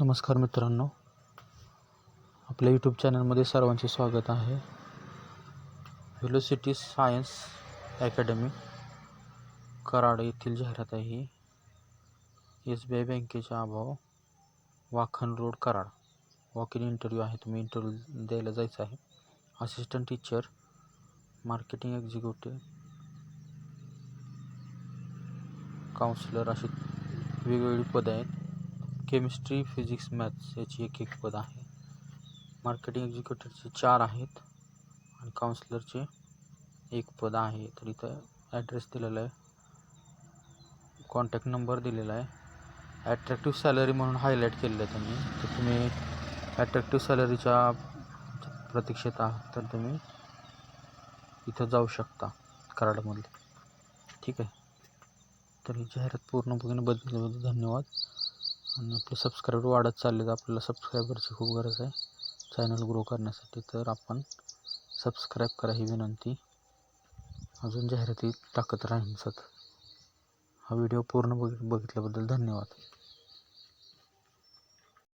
नमस्कार मित्रांनो. आपल्या यूट्यूब चॅनलमध्ये सर्वांचे स्वागत आहे. व्हेलोसिटी सायन्स अकॅडमी कराड येथील जाहिरात आहे ही एस बी आय बँकेच्या अभाव Wakhan road Karad. Walk in interview आहे. तुम्ही इंटरव्ह्यू द्यायला जायचं आहे. Assistant teacher marketing executive counsellor अशी वेगवेगळी पदं आहेत. केमिस्ट्री फिजिक्स मॅथ्स याची एक एक पद आहे मार्केटिंग एक्झिक्युटिव्हचे चार आहेत आणि काउन्सिलरचे एक पद आहे. तर इथं ॲड्रेस दिलेला आहे. कॉन्टॅक्ट नंबर दिलेला आहे. ॲट्रॅक्टिव्ह सॅलरी म्हणून हायलाईट केलेलं आहे त्यांनी. तर तुम्ही ॲट्रॅक्टिव्ह सॅलरीच्या प्रतीक्षेत आहात तर तुम्ही इथं जाऊ शकता कराडमधले. ठीक आहे. तर ही जाहिरात पूर्ण बदल धन्यवाद. आणि आपले सबस्क्राईबर वाढत चालले तर आपल्याला सबस्क्रायबरची खूप गरज आहे. चॅनल ग्रो करण्यासाठी तर आपण सबस्क्राईब करा ही विनंती. अजून जाहिराती टाकत राहीन सत हा व्हिडिओ पूर्ण बघ बघितल्याबद्दल धन्यवाद.